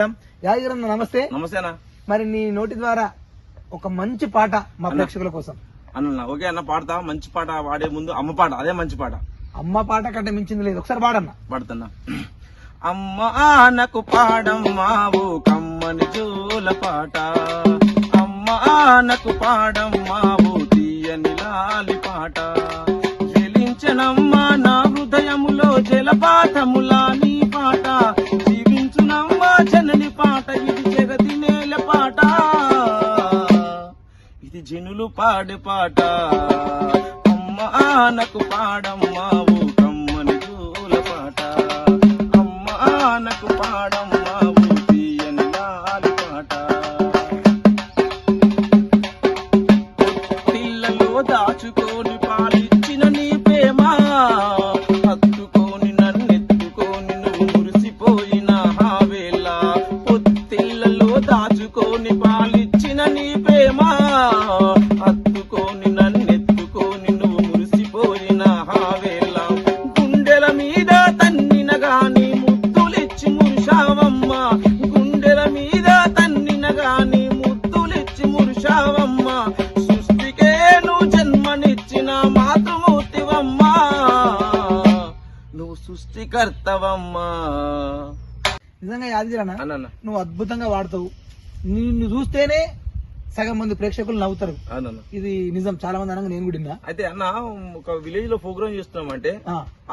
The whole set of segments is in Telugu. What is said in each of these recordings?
యాదగిరన్న నమస్తే. నమస్తేనా? మరి నీ నోటి ద్వారా ఒక మంచి పాట మా ప్రేక్షకుల కోసం. అన్న ఓకే అన్న పాడతా. మంచి పాట పాడే ముందు అమ్మ పాట అదే మంచి పాట. అమ్మ పాట కంటే మించింది లేదు. ఒకసారి పాడన్న. పాడుతున్నా. అమ్మ ఆనకు పాడమ్మావు కమ్మని జోల పాట. అమ్మ ఆనకు పాడమ్మావు తీయని లాలి పాట. జలించనమ్మా నా హృదయములో జలపాతములా. ఇది జనులు పాట. అమ్మ నాకు పాడమ్మావు నిజంగా అన్న నువ్వు అద్భుతంగా వాడతావు. నిన్ను చూస్తేనే సగం మంది ప్రేక్షకులు నవ్వుతారు. ఇది నిజం. చాలా మంది అనగా నేను కూడా. అయితే అన్న ఒక విలేజ్లో ప్రోగ్రామ్ చేస్తున్నాం అంటే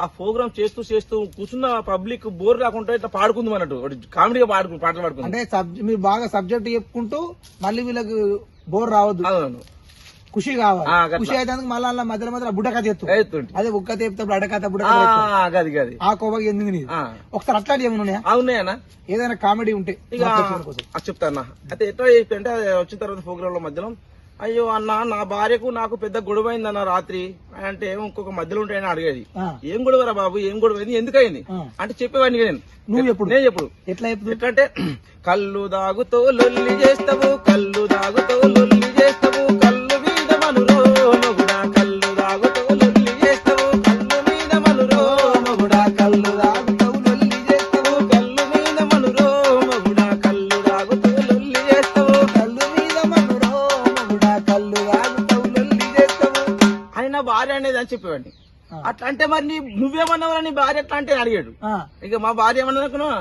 ఆ ప్రోగ్రామ్ చేస్తూ చేస్తూ కూర్చున్న పబ్లిక్ బోర్ రాకుండా ఇట్లా పాడుకుందాం అన్నట్టు కామెడీగా పాడుకు పాటలు పాడుకుందాం. అంటే మీరు బాగా సబ్జెక్ట్ చెప్పుకుంటూ మళ్ళీ వీళ్ళకి బోర్ రావద్దు. ఖుషి కావాలి. ఖుషి అయితే మళ్ళీ అలా మధ్యలో మధ్యలో బుడ్డ కథ ఎత్తు అవుతుంటే అదే బుక్క తెప్పితే అడకథ బుడ్డ ఆ, కోపకి ఎందుకు ఆ, ఒకసారి అట్లాంటి ఏమన్నా అవునాయనా ఏదైనా కామెడీ ఉంటే చెప్తానా అయితే ఎట్లా అంటే అది వచ్చిన తర్వాత ప్రోగ్రామ్లో మధ్యలో అయ్యో అన్న నా భార్యకు నాకు పెద్ద గొడవ అయింది అన్న రాత్రి. అంటే ఇంకొక మధ్యలో ఉంటాయని అడిగేది ఏం గొడవరా బాబు ఏం గొడవ అయింది ఎందుకు అయింది ఆ. అంటే చెప్పేవాడిని నేను. నువ్వు ఎప్పుడు నేను ఎప్పుడు? ఎట్లా చెప్తుంది ఎట్లంటే కళ్ళు దాగుతో లొల్లి చేస్తావు కళ్ళు దాగుతో లొల్లి చేస్తావు అని చెప్పేవాడిని. అట్లా అంటే మరి నీ నువ్వేమన్నావు నీ భార్య ఎట్లా అంటే అడిగాడు ఇక మా భార్య ఏమన్నా అనుకున్నావా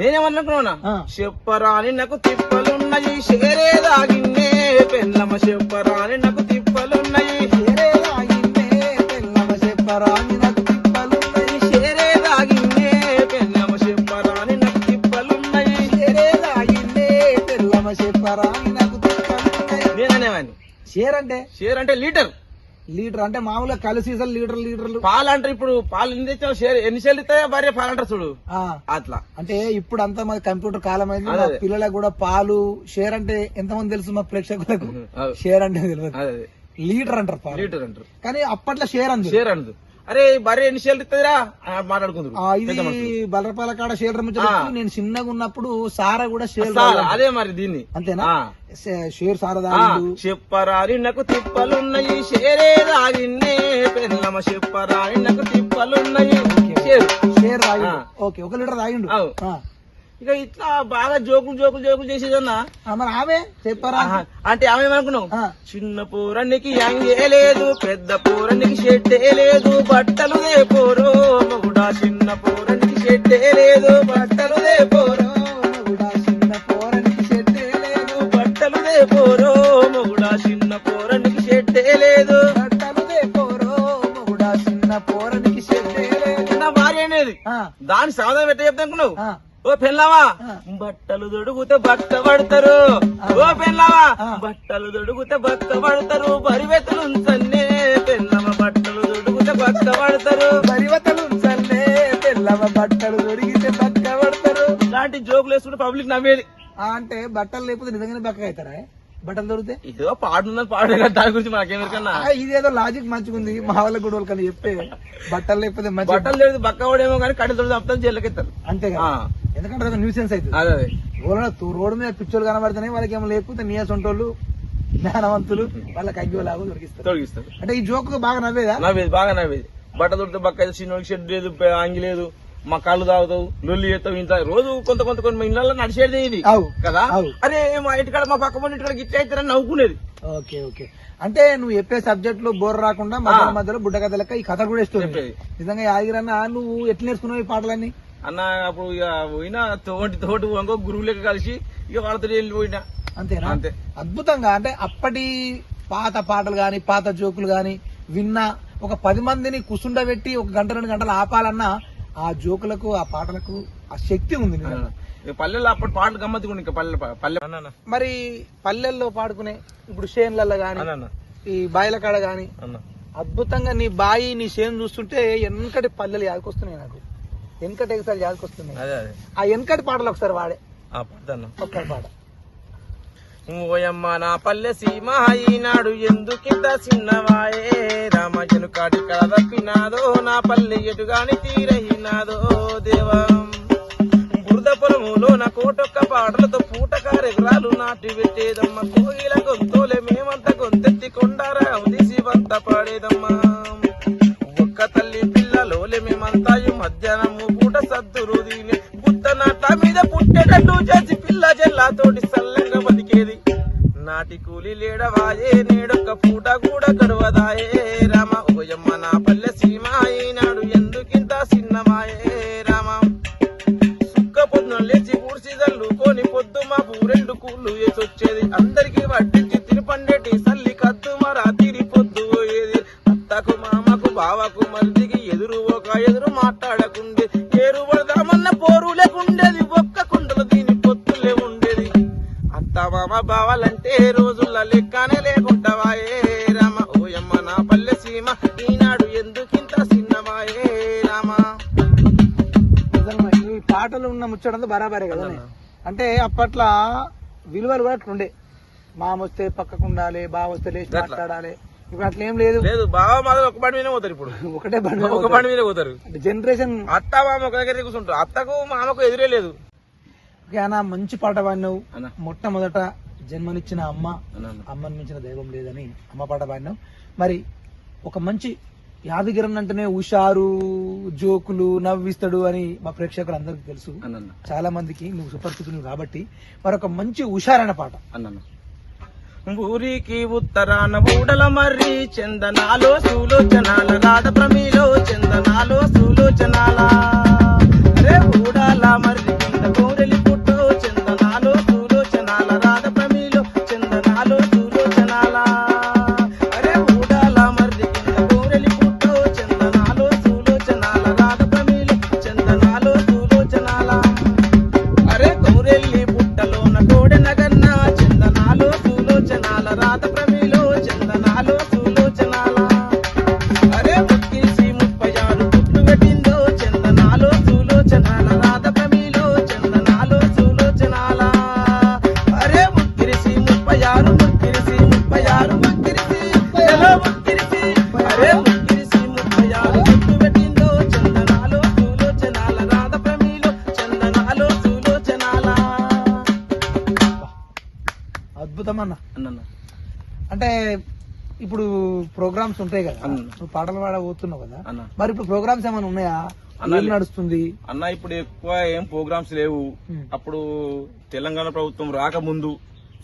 నేనేమనుకున్నా. చెప్పరాని నాకు తిప్పలున్నాయి షేరే దాగిన్నే పెన్నమ్మ చెప్పరాని నాకు తిప్పలున్నాయి ఏరే రాగిందే తెల్లవ చెప్పరాని నాకు తిప్పలున్నాయి. షేరే దాగిన్నే పెన్నమ్మ చెప్పరాని నాకు తిప్పలున్నాయి ఏరే రాగిందే తెల్లవ చెప్పరాని నాకు తిప్పలున్నాయి. నేననేవాడిని షేర్ అంటే షేర్ అంటే లీటర్ లీటర్ అంటే మామూలుగా కలు సీజన్ లీటర్ లీటర్లు పాలు అంటారు ఇప్పుడు పాలు ఎన్ని తెచ్చావు? షేర్ ఎన్ని షేర్లు ఇస్తాయో భార్య పాలు అంటారు చూడు అట్లా. అంటే ఇప్పుడు అంతా మన కంప్యూటర్ కాలం అయింది మా. పిల్లలకు కూడా పాలు షేర్ అంటే ఎంతమంది తెలుసు మా ప్రేక్షకులకు? షేర్ అంటే తెలియదు. లీటర్ అంటారు పాలు. లీటర్ అంటారు. కానీ అప్పట్లో షేర్ అంది షేర్ అనదు. అరే భార్య ఎన్ని షేర్లు ఇస్తుందిరా మాట్లాడుకుందరు. ఆ, ఇది బలరపాల కాడ షేర్. నేను చిన్నగా ఉన్నప్పుడు సారా కూడా షేర్ అదే మరి దీన్ని. అంతేనా? షేర్ సారా ఆ, తాగిండు చెప్పరాని నాకు తిప్పలున్నాయి షేరే రాగిన్నే పెన్నమ్మ చెప్పరాని నాకు తిప్పలున్నాయి. షేరు. షేర్ ఆ. ఓకే ఒక లీటర్. ఆ. ఇక ఇట్లా బాగా జోకులు జోకులు జోకులు చేసేదన్నా? మరి ఆమె చెప్పరా? అంటే ఆమె ఏమనుకున్నావు. చిన్న పూరనికి యంగే లేదు పెద్ద పూరనికి షెడ్డే లేదు బట్టలు దేపోరో మగుడా చిన్న పూరనికి షెడ్డే లేదు బట్టలు దేపోరో దాని సమాధానం ఎట్లా చెప్తా అనుకున్నావు? ఓ పెళ్ళావా. బట్టలు దొడుగుతే బట్ట పడతారు. ఓ పెళ్ళావా. బట్టలు దొడుగుతే బట్ట పడతారు. బరివెత్తలు ఉంచన్నే బట్టలు దొడుగుతే బట్ట పడతారు. పరివతలు చల్లే తెల్లవ బట్టలు దొరికితే బక్క పడతారు. ఇలాంటి జోకులు వేసుకుంటే పబ్లిక్ నవ్వేది. అంటే బట్టలు లేకపోతే నిజంగానే బక్క అవుతారా? బట్టలు దొరికితే? ఏదో పాడు కదా దాని గురించి మాకేమెరికన్నా ఆ, ఇదేదో లాజిక్ మంచిగా ఉంది. మా వాళ్ళ కూడా వాళ్ళకని చెప్తే బట్టలు లేకపోతే మంచి బట్టలు లేదు బక్క వాడేమో కానీ కట్టెలు తొడుగు తప్పని జైలుకెత్తారు అంతే. ఎందుకంటే అదొక న్యూసెన్స్ అవుతుంది అదే అదే. ఊళ్ళో తూ- రోడ్డు మీద పిచ్చోళ్ళు కనబడితేనే వాళ్ళకి ఏమో లేకపోతే నీయసొంటోళ్ళు జ్ఞానవంతులు వాళ్ళకి అగ్గిలాగా దొరికిస్తారు. తొలగిస్తారు అంటే ఈ జోక్ బాగా నవ్వేదా? నవ్వేది బాగా నవ్వేది. బట్ట దొరికితే బక్క అయితే చిన్నోడికి షెడ్ లేదు అంగి లేదు. మా కళ్ళు తాగుతావు లొల్లి చేస్తావు ఇంత రోజు కొంత కొంత కొంత ఇళ్ళలో నడిచేది ఇది. అవు కదా. అరే మా ఇంటికాడ మా పక్క మంది ఇంటికాడ గిట్ల అవుతారని నవ్వుకునేది. Okay okay. అంటే నువ్వు చెప్పే సబ్జెక్ట్లో బోర్ రాకుండా మధ్యలో మధ్యలో బుడ్డ కథ లెక్క ఈ కథ కూడా ఇస్తుంది. నిజంగా యాదగిరన్న నువ్వు ఎట్లా నేర్చుకున్నావు ఈ పాటలన్నీ? అన్న అప్పుడు ఇక పోయినా తోటి తోటి ఇంకో గురువు లెక్క కలిసి ఇక వాళ్ళతో వెళ్ళిపోయినా అంతేనా? అంతే. అద్భుతంగా అంటే అప్పటి పాత పాటలు గాని పాత జోకులు గాని విన్నా ఒక పది మందిని కుసుండబెట్టి ఒక గంట రెండు గంటలు ఆపాలన్నా ఆ జోకులకు ఆ పాటలకు ఆ శక్తి ఉంది పల్లెల్లో అప్పటి పాటలు గమ్మత్తుగా ఇంకా పల్లె పల్లె అన్న మరి పల్లెల్లో పాడుకునే ఇప్పుడు షేన్లలో గాని అన్న ఈ బాయిల కాడ గాని అన్న. అద్భుతంగా నీ బాయి నీ షేన్ చూస్తుంటే వెనకటి పల్లెలు యాదకొస్తున్నాయి నాకు. వెనకటి ఎగసాలు యాదకొస్తున్నాయి. అదే అదే. ఆ వెనకటి పాటలు ఒకసారి వాడే. పాట ఓయమ్మ నా పల్లె సీమ ఈనాడు ఎందుకింత చిన్నవాయే? రామజను కాటి కడ తప్పినాదో నా పల్లె ఎటుగాని తీరహినాదో దేవం. బురద పొలములో నా కోట లేడవాయే నేడొక్క పూట కూడా గడవదాయే. రామ ఓయమ్మ నా పల్లె సీమ ఈనాడు ఎందుకింత సిన్నమాయే రామ. సుక్క పొద్దున లేచి పూడ్చి చల్లుకొని పొద్దు మా పూరెండు కూళ్ళు వేసొచ్చేది అందరికి వడ్డించి తిరుపండేటి సల్లి కద్దు మరా తిరి పొద్దు పోయేది. అత్తకు మామకు బావకు మరిదికి ఎదురు ఒక ఎదురు మాట్లాడకుండే. ఏరు పడదామన్న పోరు లేకుండేది బావాలంటే రోజుల లెక్కనే లేకుంటావాయే రామ ఓయమ్మ నా పల్లె సీమ ఈనాడు ఎందుకింత చిన్నమాయే రామ. ఈ పాటలు ఉన్న ముచ్చడంతా బరాబరే కదా అంటే అప్పట్లో విలువలు కూడా అట్లుండే. మామ వస్తే పక్కకు ఉండాలి బావ వస్తే లేచి. మాట్లాడాలి. ఇప్పుడు అట్లా ఏం లేదు. లేదు బావ మాత్రం ఒక బండి మీద పోతారు ఇప్పుడు. ఒకటే బండి ఒక బండి మీద పోతారు. అంటే జనరేషన్ అత్త మామ ఒక దగ్గర కూర్చుంటారు. అత్తకు మామకు ఎదురే లేదు. అన్న మంచి పాట పాడినావు. మొట్టమొదట జన్మనిచ్చిన అమ్మ అన్న అమ్మని మించిన దైవం లేదని అమ్మ పాట పాడినావు. మరి ఒక మంచి యాదగిరన్ అంటేనే హుషారు జోకులు నవ్విస్తాడు అని మా ప్రేక్షకులు అందరికీ తెలుసు. అన్న చాలా మందికి నువ్వు సుపరిచితులు కాబట్టి మరొక మంచి హుషారైన పాట. అన్న ఊరికి ఉత్తరాన ఊడల మర్రి చందనాలో సులోచనాల రాధ ప్రమిలో చందనాలో సులోచనాల. ఊడాల మర్రి. అద్భుతం అన్న అన్న అంటే ఇప్పుడు ప్రోగ్రామ్స్ ఉంటాయి కదా. నువ్వు పాటలు పాడబోతున్నావు కదా. అన్న. మరి ఇప్పుడు ప్రోగ్రామ్స్ ఏమైనా ఉన్నాయా? అన్న, నడుస్తుంది? అన్న ఇప్పుడు ఎక్కువ ఏం ప్రోగ్రామ్స్ లేవు. అప్పుడు తెలంగాణ ప్రభుత్వం రాకముందు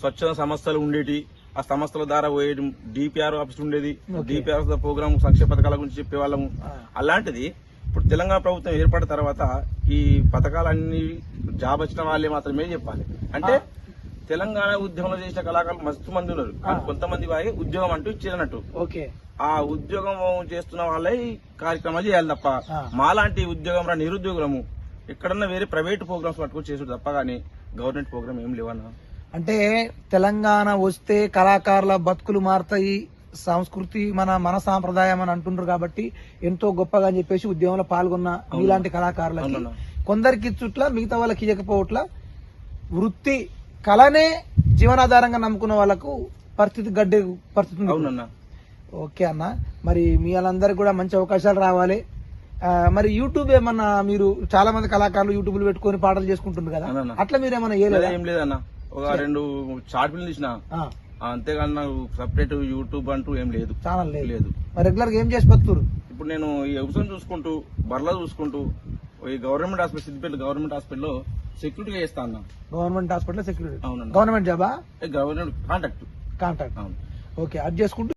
స్వచ్ఛంద సంస్థలు ఉండేటి ఆ సంస్థల ద్వారా పోయేది డిపిఆర్ ఆఫీస్ ఉండేది. డిపిఆర్ ప్రోగ్రామ్ సంక్షేమ పథకాల గురించి చెప్పేవాళ్ళము. అలాంటిది ఇప్పుడు తెలంగాణ ప్రభుత్వం ఏర్పడిన తర్వాత ఈ పథకాలన్నీ జాబ్ వచ్చిన వాళ్ళే మాత్రమే చెప్పాలి. అంటే తెలంగాణ ఉద్యమంలో చేసిన కళాకారులు మస్తు మంది ఉన్నారు కానీ. కొంతమంది వారి ఉద్యోగం అంటూ ఇచ్చినట్టు ఓకే ఆ ఉద్యోగం చేస్తున్న వాళ్ళే ఈ కార్యక్రమాలు చేయాలి తప్ప. మాలాంటి ఉద్యోగం రా నిరుద్యోగులము ఎక్కడన్నా వేరే ప్రైవేట్ ప్రోగ్రామ్స్ పట్టుకొని చేసుడు తప్ప కానీ గవర్నమెంట్ ప్రోగ్రామ్ ఏం లేవన్నా అంటే తెలంగాణ వస్తే కళాకారుల బతుకులు మారుతాయి సంస్కృతి మన మన సాంప్రదాయం అని అంటుండ్రు కాబట్టి ఎంతో గొప్పగా అని చెప్పేసి ఉద్యమంలో పాల్గొన్న మీలాంటి కళాకారులకి. కొందరికి చుట్ల మిగతా వాళ్ళకి ఇవ్వకపోవట్ల వృత్తి కళనే జీవనాధారంగా నమ్ముకున్న వాళ్ళకు పరిస్థితి గడ్డే పరిస్థితి. అవునన్నా. ఓకే అన్న. మరి మీ వాళ్ళందరికీ కూడా మంచి అవకాశాలు రావాలి. మరి యూట్యూబ్ ఏమన్నా మీరు చాలా మంది కళాకారులు యూట్యూబ్ పెట్టుకొని పాటలు చేసుకుంటున్నారు కదా. అట్లా మీరు ఏమన్నా ఏం లేదన్నా. ఒక రెండు షార్ట్ ఫిల్మ్ తీసిన. అంతేగాని నాకు సపరేట్ యూట్యూబ్ అంటూ ఏం లేదు. ఛానల్ లేదు. రెగ్యులర్గా ఏం చేసి బతుకురు ఇప్పుడు నేను ఈ వ్యవసాయం చూసుకుంటూ బర్ల చూసుకుంటూ ఈ గవర్నమెంట్ హాస్పిటల్ సిద్దిపేట గవర్నమెంట్ హాస్పిటల్లో సెక్యూరిటీగా చేస్తా అన్నా. Government hospital security. గవర్నమెంట్ జాబా? Government contact. కాంటాక్ట్. అవును. ఓకే అది చేసుకుంటూ